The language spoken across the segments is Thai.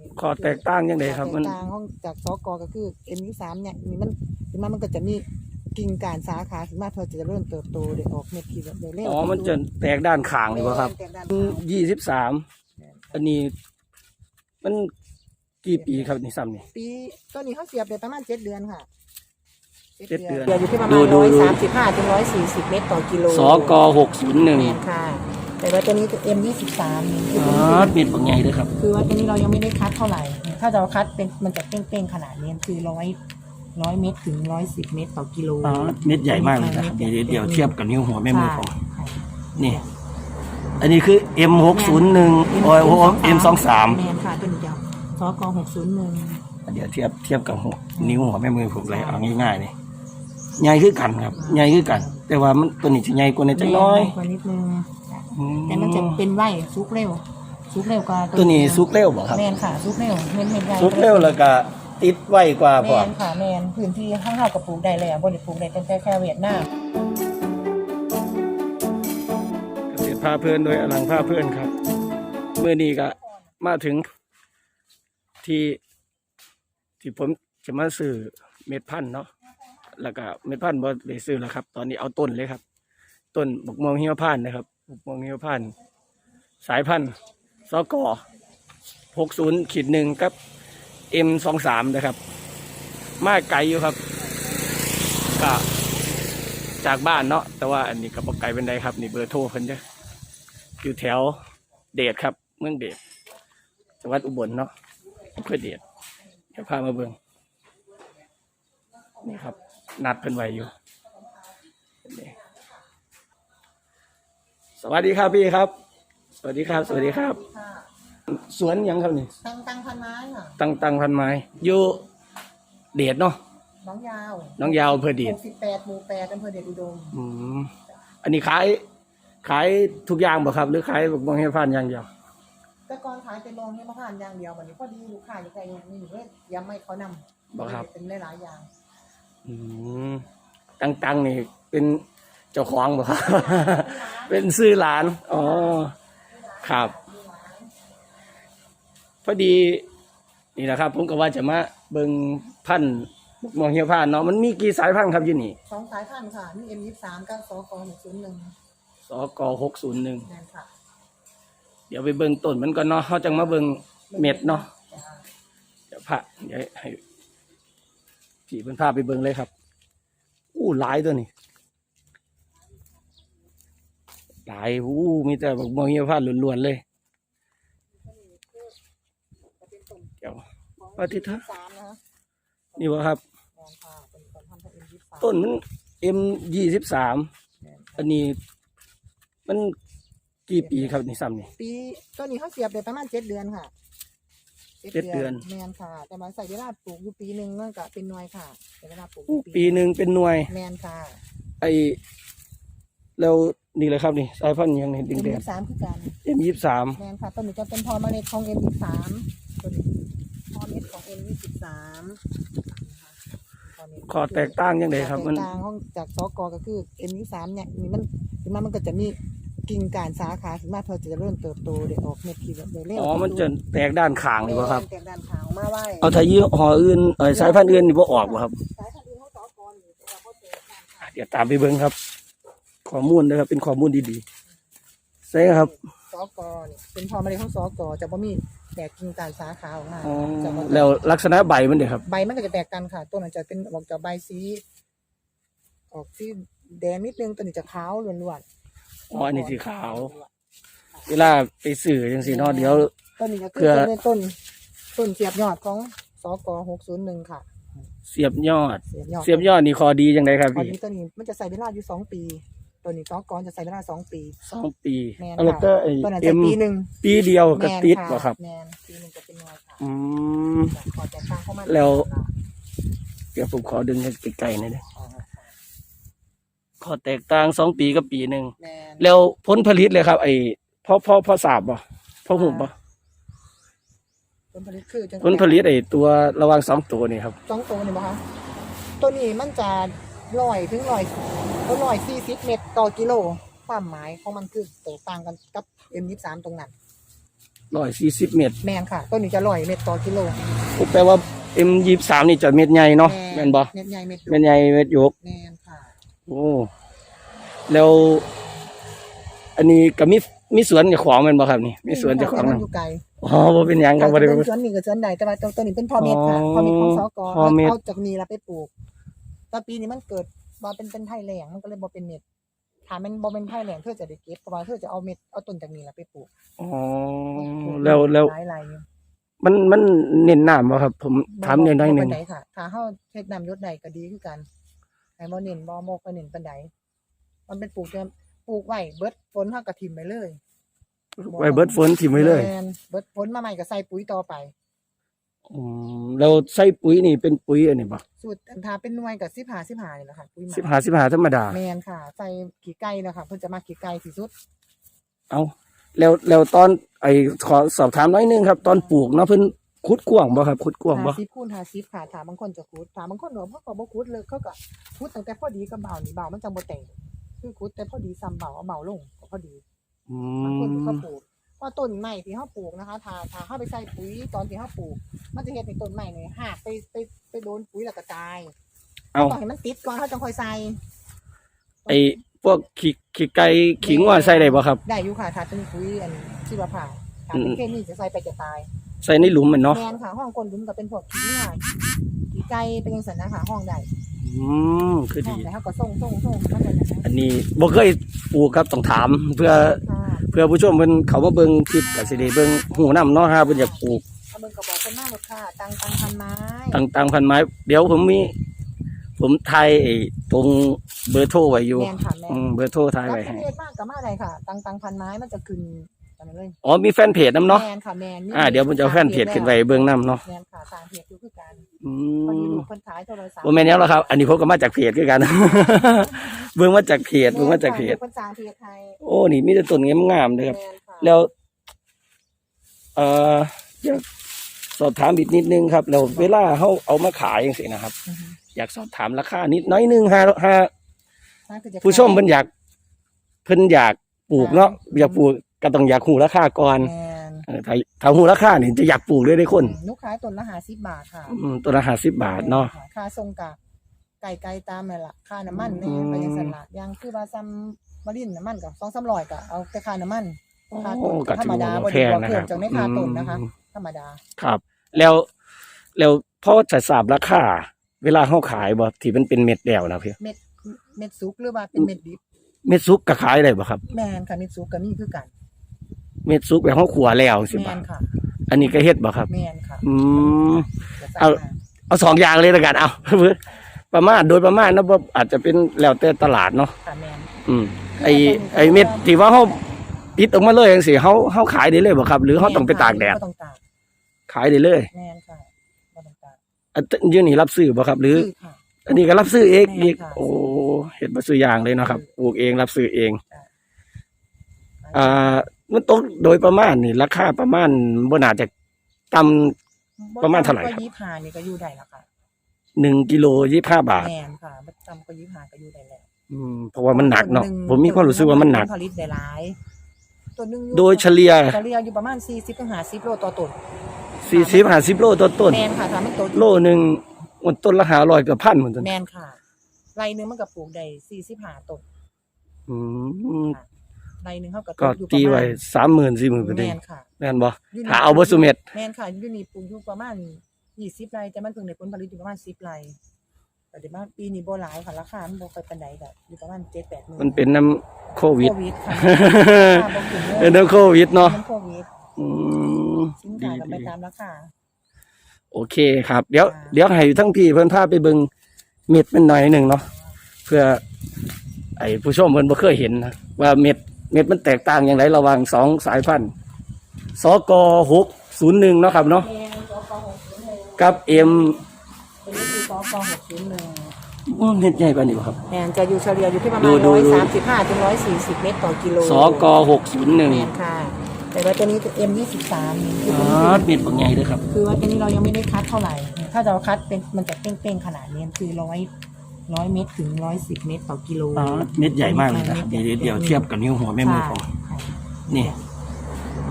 นี่ข้อแตกต่างยังไงครับ มันแตกต่างของจากสกก็คือเอ็มยี่สามเนี่ยนี่มันขึ้นมามันก็จะมีกิ่งการสาขาขึ้นมาเพื่อจะเริ่มเติบโตเด็กออกเม็ดทีเดียวเร็วอ๋อมันจะแตกด้านข้างนี่บ่ครับแตกด้านข้างยี่สิบสามแม่นอันนี้ มันกี่ปีครับนี่ซ้ำนี่ปีตัวนี้เขาเสียบได้ประมาณเจ็ดเดือนค่ะเจ็ดเดือนเสียบอยู่ที่ประดูมาณดูร้อยดูสามสิบห้าถึงร้อยสี่สิบเมตรต่อกิโลสกหกศูนย์หนึ่งแมนค่ะ แต่ว่าตัวนี้เอ็มยี่สิบสามนี่คืออ๋ตัวอนี้เม็ดบางใหญ่เลยครับ คือว่าตัวนี้เรายังไม่ได้คัดเท่าไหร่ ถ้าเราคัดเป็นมันจะเป้งๆขนาดนี้คือร้อยร้อยเมตรถึงร้อยสิบเมตรต่อกิโลอ๋อเม็ดใหญ่มากเลยนะครับเดี๋ยวเดี๋ยวเทียบกับนิ้วหัวแม่มือผมใช่นี่ อันนี้คือ M หกศูนย์หนึ่งโอ้ยโอ้ M สองสามแมนค่ะตัวนี้จะสกหกศูนย์หนึ่งเดี๋ยวเทียบเทียบกับหัวนิ้วหัวแม่มือผมเลยเอาง่ายๆนี่ใหญ่คือกันครับใหญ่คือกัน แต่ว่ามันตัวนี้จะใหญ่กว่าในจังน้อยกว่านิดนึง อืแต่มันจะเป็นไวซุกเร็วซุกเร็วกว่าตัวนี้ซุกเร็วบ่ครับแมนค่ะซุกเร็วเม็ดเม็ดใหญ่ซุกเร็วแล้วก็ติดไวกว่าแมพอนค่ะแมนพื้นที่ข้างเท่ากับปลูกได้เลยอะบริปลูกได้ตั้งแต่แค่เวียดนามเกษตรพาเพื่อนโดยอลังพาเพื่อนครับเมื่อนี้ก็มาถึงที่ที่ผมจะมาซื้อเม็ดพันธุ์เนาะแล้วก็เม็ดพันธุ์บ่ได้ซื้อแล้วครับ ตอนนี้เอาต้นเลยครับ ต้นบกม่วงหิมพานต์นะครับ บกม่วงหิมพานต์สายพันธุ์สกหกศูนย์ขีดหนึ่งกับเอ็มสองสามนะครับ มาไกลอยู่ครับก็จากบ้านเนาะแต่ว่าอันนี้ก็บอกไกลเป็นไดครับ นี่เบอร์โทรเพิ่นเด้ออยู่แถวเดชครับ เมืองเดชจังหวัดอุบลเนาะเพื่อเดชเดี๋ยวพามาเบิ่งนี่ครับ นัดเพิ่นไว้อยู่นี่ สวัสดีครับพี่ครับ สวัสดีครับ สวัสดีครับ ค่ะสวนหยังครับนี่ ตั้งตั้งพันไม้ค่ะตั้งตั้งพันไม้อยู่เดชเนาะน้องยาวน้องยาวอำเภอเดหชกสิบแปดหมู่แปดอำเภอเดชอุดมอืมอันนี้ขาย ขายทุกอย่างบ่ครับ หรือขายบกม่วงหิมพานต์อย่างเดียว แต่ก่อนขายเป็นโรงนี่มาผ่านอย่างเดียววันนี้พอดีลูกค้าอยู่ไกลอย่างนี้หนูก็ย้ำไม่เขานำบ่ครับ เป็นหลายๆอย่าง อืมตังตังนี่เป็น เจ้าของบ่ครับ เป็นซื้อหลาน อ๋อ ครับ พอดี นี่นะครับ ผมก็ว่าจะมาเบิ่งพันธุ์บกม่วงเหี่ยวพานต์เนาะ มันมีกี่สายพันธุ์ครับอยู่นี่ สองสายพันธุ์ค่ะนี่เอ็มยี่สามกับสกหกศูนย์หนึ่งสกหกศูนย์หนึ่ง นั่นค่ะเดี๋ยวไปเบิ่งต้นมันก่อนเนาะเขาจังมาเบิ่งเม็ดเนาะเดี๋ยวพาเดี๋ยวให้พี่เพิ่นพาไปเบิ่งเลยครับ อู้หลายตัวนี่ หลายอู้มีแต่บักม่วงเหี่ยวพานต์ล้วนๆเลยเดี๋ยวว่าที่เธอสามนะคะนี่วะครับ แมนค่ะเป็นคนทำให้เอ็มยี่สามต้นมันเอ็มยี่สิบสามอันนี้ มันกี่ปีครับนี่ซ้ำนี่ ปีตัวนี้เขาเสียบได้ประมาณเจ็ดเดือนค่ะเจ็ดเดือน แมนค่ะ แต่มาใส่เวลาปลูกอยู่ปีหนึ่งนั่นก็เป็นหน่วยค่ะใช้เวลาปลูกออู้ยู่ปีหนึ่งเป็นหน่วย แมนค่ะ ไอแล้ว นี่เลยครับนี่สายพันธุ์หยังนี่เอ็มแดงยี่สามคือกันเอ็มยี่สามแมนค่ะตัวนี้จะเป็นพอเมล็ดของเอ็มยี่สามตัวนี้พอเมล็ดของเอ็มยี่สิบสามข้อแตกต่างยังไงครับ มันแตกต่างของจากสกก็คือเอ็มยี่สามเนี่ยนี่มันขึ้นมามันก็จะมีกิ่งการสาขาขึ้นมาเพื่อจะเริ่มเติบโตเด็กออกเม็ดทีเดียวเร็วอ๋อมันจะแตกด้านข้างนี่บ่ครับแตกด้านขางมาไว้เอาถ้ายี่ห้ออื่นเออสายพันธุ์อื่นนี่บ่ออกบ่ครับสายพันธุ์อื่นเขาสอกรอยู่แต่ว่าเขาเจอด้านขางเดี๋ยวตามไปเบิ่งครับ ข้อมูลนะครับ เป็นข้อมูลดีๆใช่ครับสอกรนี่เป็นพอเมล็ดของสอกรจะบ่มีแตกกิ่งการสาขาออกมาอ๋อจะบ่แล้วลักษณะใบมันเด้ครับ ใบมันก็จะแตกกันค่ะ ต้นมันจะเป็นออกจากใบสี ออกสีแดงนิดนึงตัวนี้จะขาวล้วนๆอ๋ออันนี้สีขาว เวลาไปสื่อจังซี่เนาะเดี๋ยว ต้นนี้ก็เพื่คืออเป็นต้น ต้นเสียบยอดของสกหกศูนย์หนึ่งค่ะ เสียบยอด เสียบยอดเสียบยอดนี่ข้อดีจังไดครับอันพี่นี้ต้นนี้มันจะใส่เวลาอยู่สองปี ตัวนี้สกจะใส่เวลาสองปี สองปีแม่นแล้วก็ค่ะไอ้ต้นนั้นเอ็ใส่มปีหนึ่งปีเดียวก็ติดแมนบ่ครับ แมนปีหนึ่งจะเป็นน้อยค่ะอืม ขอแตกต่างเข้ามาแล้ว เดี๋ยวผมขอดึงให้ไกลๆหน่อยเด้อข้อแตกต่างสองปีกับปีหนึ่ง แมนแล้วผลผลิตเลยครับ ไอ้พ่อพ่อพ่อสาบบ่พ่อหูบ่ผลผลิตคือจังผลผลิตไอ้ตัวระหว่างสองตัวนี่ครับ สองตัวนี่บ่คะตัวนี้มันจะ ลอยถึงลอยก็ลอยสี่สิบเมตรต่อกิโล ความหมายของมันคือแตกต่างกันกับเอ็มยี่สามตรงนั้นร้อยสี่สิบเม็ดแมนค่ะ ต้นนี้จะร้อยเม็ดต่อกิโลแปลว่าเอ็มยี่สามนี่จะเม็ดใหญ่เนาะแม่นบ่เม็ดใหญ่เม็ดเม็ดใหญ่เม็ดยกแมนค่ะโอ้แล้ว อันนี้ก็มีมีสวนเจ้าของแม่นบ่ครับนี่มีสวนเจ้าของมันะนอยู่ไกลอ๋อบ่เป็นหยังครับบ่ได้เป็เป็นนสวนนี่กับสวนใดแต่ว่าต้นนี้เป็นพ่อเม็ดค่ะอ๋อพ่อเม็ดของสกพ่อเม็ดเอาจากนี้แล้วไปปลูก แตอนปีนี้มันเกิดมาเป็นเป็นไผ่แหลงมันก็เลยบ่เป็นเม็ดถามมันบ่เป็นไผ่แหลงเธอจะได้เก็บเพราะว่าเธอจะเอาเม็ดเอาต้นจากนี้แล้วไปปลูกอ๋อแล้วแล้วหลายๆอยู่มันมันเน้นน้ำบ่ครับ ผมถามเน้นได้หนึ่งบ่ปาใดค่ะถ้าเฮาเฮ็ดน้ำยศใดก็ดีคือกันแต่บ่เน้นบ่โมกบ่เน้นปานใดมันเป็นปลูกแต่ปลูกไว้เบิดฝนเฮาก็ทิ่มไปเลยไว้เบิดฝนถิ่มไว้เลย แม่นเบิดฝนมาใหม่ก็ใส่ปุ๋ยต่อไป อืมแล้วใส่ปุ๋ยนี่เป็นปุ๋ยอันนี้บ่สูตรถ้าเป็นหน่วยก็15 15นี่แหละค่ะปุ๋ยหมักสิบห้าสิบห้าธรรมดา แม่นค่ะ ใส่ขี้ไก่นะคะเพิ่นจะมาขี้ไก่ที่สุด เอาแล้วแล้วตอนไอ้ขอสอบถามน้อยหนึงครับ ตอนปลูกเนาะเพิ่นขุดกว้างบ่ครับขุดกว้างบ่50คูณ50ค่ะถ้าบางคนจะขุดถ้าบางคนว่าเขาก็บ่ขุดเลยเขาก็ขุดตั้งแต่พอดีกับเบานี่เบามันจังบ่แตกคือขุดแต่พอดีซ้ำเบาเอาเบาลงก็พอดีอืบางคนที่มเขาปลูก เพราะต้นใหม่ที่เขาปลูกนะคะ ถ้าถ้าเขาไปใส่ปุ๋ยตอนที่เขาปลูก มันจะเห็นในต้นใหม่เนี่ยหักไปไปไปโดนปุ๋ยแล้วก็ตายเอา ต้องให้มันติดก่อนเขาจังค่อยใส่ไอ้พวกขี้ขี้ไก่ขี้งัวใส่ได้บ่ครับ ได้อยู่ค่ะถ้าเป็นปุ๋ยอันชีวภาพถ้าเป็นเคมีจะใส่ไปจะตายใส่ในหลุมแมันเนาะแมนค่ะห้องคนดุมก็เป็นพวกขี้ง่ายขี้ไก่เป็นยังสันนะคะห้องใดอืมคือห้อดี งใดเขาก็ส่งส่งส่งมันเป็นอย่างนั้นอันนี้บ่เคยปลูกครับต้องถาม เพื่อ ค่ะ เพื่อผู้ชมเพิ่นเขามาเบิ่งคลิปก็สิได้เบิ่งหูนํเนาะฮะเพิ่นอยากปลูกเอาเบิ่งกระบอกคนหน้าหมดค่ะ ตังตังพันไม้ต่างๆพันไม้ เดี๋ยวผมมี ผมทายไอ้ตรงเบอร์โทรไว้อยู่แมนค่ะแมอืนมเบอร์โทรทายแล้วไว้ประให้เภทมากกับมาอะไรค่ะ ตังตังพันไม้มันจะขึ้นตอนนั้นเลยอ๋อมีแฟนเพจนํเนาะแมนค่ะแมนมีอ่าเดี๋ยวผมจะเอาแฟนเพจขึ้นไว้เบิ่งนํเนาะแมนค่ะตามเพจอยู่คือกัน อืพอดีมลูกคนขายโทรศัพท์บ่แม่นแล้วล่ะครับ อันนี้ผมก็มาจากเพจคือกัน เบิ่งมาจากเพจเบิ่งมาจากเพจแม่นค่ะลูคนสร้างเพจไทยโอ้นี่มีแต่ต้นงามๆเลยครับแมนค่ะแล้ว เอ่ออยากสอบถามอีกนิดนึงครับแล้วเวลาเขาเอามาขายอย่างสินะครับอือฮึอยากสอบถามราคานิดน้อยหนึงฮะฮะนั่นคือจะผู้ชมเพิ่นอยาก เพิ่นอยากปลูกเนาะอยากปลูกก็ต้องอยากหูราคาก่อน แมน เออถ้าถ้าหูราคานี่จะอยากปลูกเลยได้คนลูกขายต้นละห้าสิบบาทค่ะอืมตัวละห้าสิบบาทเนาะ ค่าส่งกะไก่ไก่ตามนั่นล่ะค่าน้ำมันอืนี่มไปยังสันละอยังคือว่าซ้ำมารินน้ำมันกับสองสามร้อยก็เอาแต่ค่าน้ำมันค่าต้โอ้นก็ธรถืรอมดาว่าบ่แพดีงกว่านะเพิ่คมรับจากในค่าต้นนะคะ อืมธรรมดาครับ แล้วแล้วพอจะทราบราคาเวลาเขาขายบ่ที่มันเป็นเม็ดแล้วนะพี่เม็ดเม็ดสุกหรือว่าเป็นเม็ดดิบเม็ดซุกก็ขายได้บ่ครับ แมนค่ะเม็ดสุกก็มีคือกัน เม็ดซุกแบบเขาขัวแล้วสิแมบ่นค่ะอันนี้ก็เฮ็ดบ่ครับ แมนค่ะอืมจะใส่เอามาเอาสองอย่างเลยละกันเอา ประมาณโดยประมาณนะบ่อาจจะเป็นแล้วแต่ตลาดเนาะค่ะแมนอืม ไอไอเม็ดที่ว่าเฮาติดออกมาเลยจังซี่เฮาเฮาขายได้เลยบ่ครับ หรือเฮาต้องไปตากแดดบ่ต้องตากขายได้เลยแมนค่ะบ่ต้องตากอันยืนนี่รับซื้อบ่ครับ หรือ ซื้อค่ะ อันนี้ก็รับซื้อเองแม่นอีกค่ะโอ้เฮ็ดบ่ซื้ออย่างเลยเนาะครับปลูกเองรับซื้อเอง อ่า มันตกโดยประมาณนี่ราคาประมาณบ่น่าจะต่ำประมาณเท่าไหร่ครับก็ยี่ห้านี่ก็อยู่ได้แล้วค่ะ1กิโล25บาท แมนค่ะบ่ต่ำก็ยี่ห้าก็อยู่ได้แล้วอืมเพราะว่ามันหนักเนาะต้งผมมีความรู้สึกว่ามันหนัก ผลิตได้หลายตัวหนึงอโดยเฉลี่ยเฉลี่ยอยู่ประมาณ40ถึง50โลต่อต้น40 50โลต่อต้น แมนค่ะถ้ามันโตโลหนึงมันต้นละ500กับพันเหมือนกันแมนค่ะไรหนึงมันก็ปลูกได้45ต้น อืม ไรหนึงเฮาก็ก็อยู่ตีไว้ประมาณ30,000 40,000ก็ได้แมนค่ะแม่นบ่อยู่นี่ถ้าเอาบ่ซุเม็ดแมนค่ะอยู่นี่ปลูกอยู่ประมาณ20ไร่แต่มันเพิ่งได้ผลผลิตอยู่ประมาณ10ไร่แต่เดี๋ยวมาปีนี้บ่หลายค่ะราคามันบ่ค่อยปานใดก็อยู่ประมาณ7-8หมื่นมันเป็นน้ำโควิด โควิดค่ะราคาบ่ขึ้นเลยเป็นน้ำโควิดเนาะมันโควิดอืมสินดีค้าก็ไปดีตามราคา โอเคครับ เดี๋ยวค่ะเดี๋ยวให้ทั้งพี่เพิ่นพาไปเบิ่งเม็ดมันหน่อยหนึงเนาะเพื่อ ไอ้ผู้ชมเพิ่นบ่เคยเห็นนะว่าเม็ด เม็ดมันแตกต่างอย่างไรระหว่างสองสายพันธุ์สก601เนาะครับเนาะแม่นสกหกศูนย์หนึ่งกับ M ตัวนี้คือสกหกศูนย์หนึ่งอืมเม็ดใหญ่ปานนี้บ่ครับ แม่นจะอยู่เฉลี่ยอยู่ที่ประดูมาณดูร้อยดู สามสิบห้าถึงร้อยสี่สิบเมตรต่อกิโลสกแม่น601ค่ะ แต่ว่าตัวนี้เอ็มยี่สิบสามคืออ๋ตัวอนี้เม็ดบักใหญ่เด้อครับ คือว่าตัวนี้เรายังไม่ได้คัดเท่าไหร่ ถ้าเราคัดเป็นมันจะเป้งๆขนาดนี้คือร้อย ร้อยเมตรถึงร้อยสิบเมตรต่อกิโล อ๋อเม็ดใหญ่มากเลยนะครับเดี๋ยวเดี๋ยวเทียบกับนิ้วหัวแม่มือผมค่ะนี่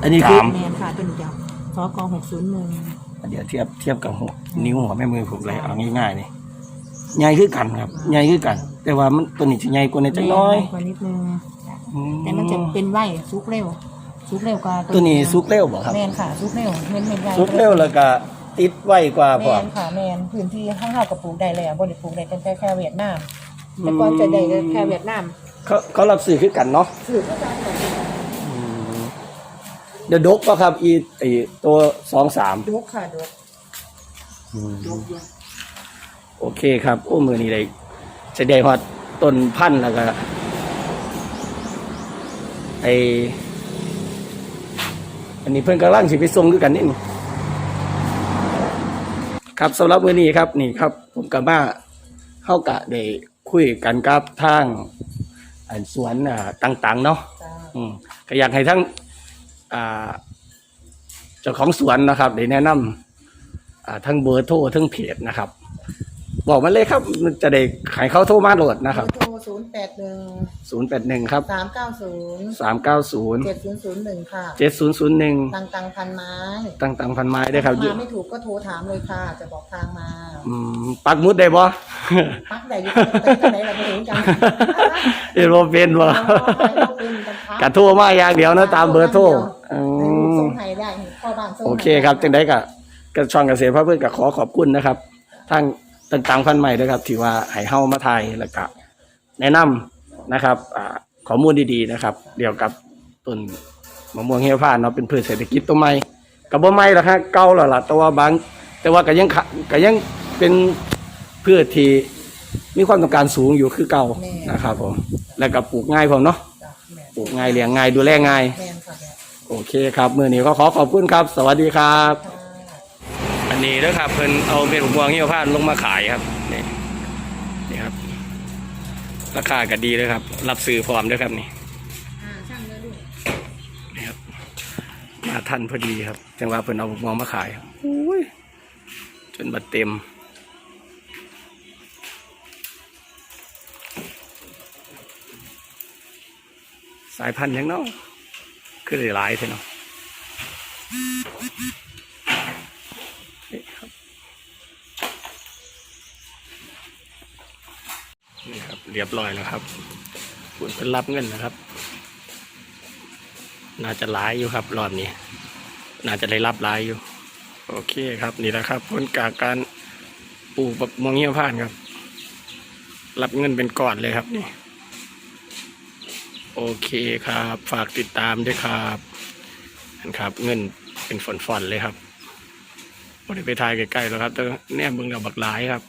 อันนี้คือ แมนค่ะตัวนี้จะสกหกศูนย์หนึ่งเดี๋ยวเทียบเทียบกับหัวนิ้วหัวแม่มือผมเลยเอาง่ายๆนี่ใหญ่คือกันครับใหญ่คือกัน แต่ว่ามันตัวนี้จะใหญ่กว่าในจักหน้อยกว่านิดนึงจ้ะอืแต่มันจะเป็นไหวซุกเร็วซุกเร็วกว่าตัวนี้ซุกเร็วบ่ครับแมนค่ะซุกเร็วเม็นเม็นใหญ่ซุกเร็วแล้วก็ ติดไวกว่าแมพร้อมนค่ะแมนพื้นที่ห้างเฮากับปลูกได้เลยอะบ่ได้ปลูกได้กันแต่แค่เวียดนามแต่ก่อนจะได้แค่เวียดนามเขาเขารับซื้อคือกันเนาะสื่อก็การแบบเดี๋ยวดกป่ะครับอีไอตัวสองสามดกค่ะดกดกเยอะโอเคครับ โอ้มือนี้เลยจะได้ฮอดต้นพันธุ์แล้วก็ไออันนี้เพิ่นกำลังสิไปส่งคือกันนี่นี่ ครับสำหรับมือนี้ครับนี่ครับ ผมกับมาเข้ากะได้คุยกันกับทางอันสวนอ่าต่าง ๆ เนาะจ้าอืมก็อยากให้ทั้งอ่าเจ้าของสวนนะครับได้แนะนำอ่าทั้งเบอร์โทรทั้งเพจนะครับ บอกมาเลยครับมันจะได้ขายเขาโทรมาโหลดนะครับ โทรศูนย์ แปดหนึ่งศูนย์แปดหนึ่งครับสามเก้าศูนย์สามเก้าศูนย์เจ็ดศูนย์ศูนย์หนึ่งค่ะเจ็ดศูนย์ศูนย์หนึ่งตังตังพันไม้ตั้งตังพันไม้ได้ครับอยู่มาไม่ถูกก็โทรถามเลยค่ะ จะบอกทางมาอืมปักหมุดได้บ่ปักใหญ่อยู่ตรงไหนเราไปถึงกันเห็นว่าเป็นบ่กระโทรมาอย่างเดียวนะตามเบอร์โทรอืมส่งให้ได้พ่อบ้านส่งโอเคครับจังได้กับกระช่องเกษตรพระเพื่อนก็ขอขอบคุณนะครับทั้งต่างๆพันธุ์ใหม่ด้วยครับที่ว่าให้เฮามาไทยแล้วก็ แนะนำนะครับอ่าข้อมูลดีๆนะครับเกี่ยวกับต้นมะม่วงเฮียวพานเนาะเป็นพืชเศรษฐกิจตัวใหม่กับบ่ใหม่ละครับเก่าแล้วล่ะแต่ว่าบาง แต่ว่าก็ยังขะก็ยังเป็นพืชที่มีความต้องการสูงอยู่คือเก่านะครับผมแล้วก็ปลูกง่ายผมเนาะจ้ะแม่ปลูกง่ายเลี้ยงง่ายดูแลง่ายแม่นค่ะแม่โอเคครับมือนี้ก็ขอขอบคุณครับ สวัสดีครับค่ะอันนี้ด้วยครับเพิ่นเอาเม็ดมะม่วงเหี่ยวพานลงมาขายครับนี่นี่ครับ ราคาก็ดีเลยครับ รับซื้อพร้อมด้วยครับนี่อ่าช่างเลยลูกนี่ครับ มาทันพอดีครับ จังหวะเพิ่นเอามะม่วงมาขายครับอุ้ยจนบัดเต็มสายพันธุ์หยังเนาะคือหลายๆเท่เนาะนี่ครับนี่ครับ เรียบร้อยแล้วครับคุณเพิ่นรับเงินนะครับ น่าจะหลายอยู่ครับ รอบนี้ น่าจะได้รับหลายอยู่ โอเคครับ นี่แหละครับผลจากการปลูกบักมวงเงี้ยวผ่านครับ รับเงินเป็นก่อนเลยครับนี่ โอเคครับ ฝากติดตามด้วยครับนะครับ เงินเป็นฝอนๆเลยครับพอได้ไปทายใกล้ๆแล้วครับแต่แน่เบิ่งเราบักหลายครับ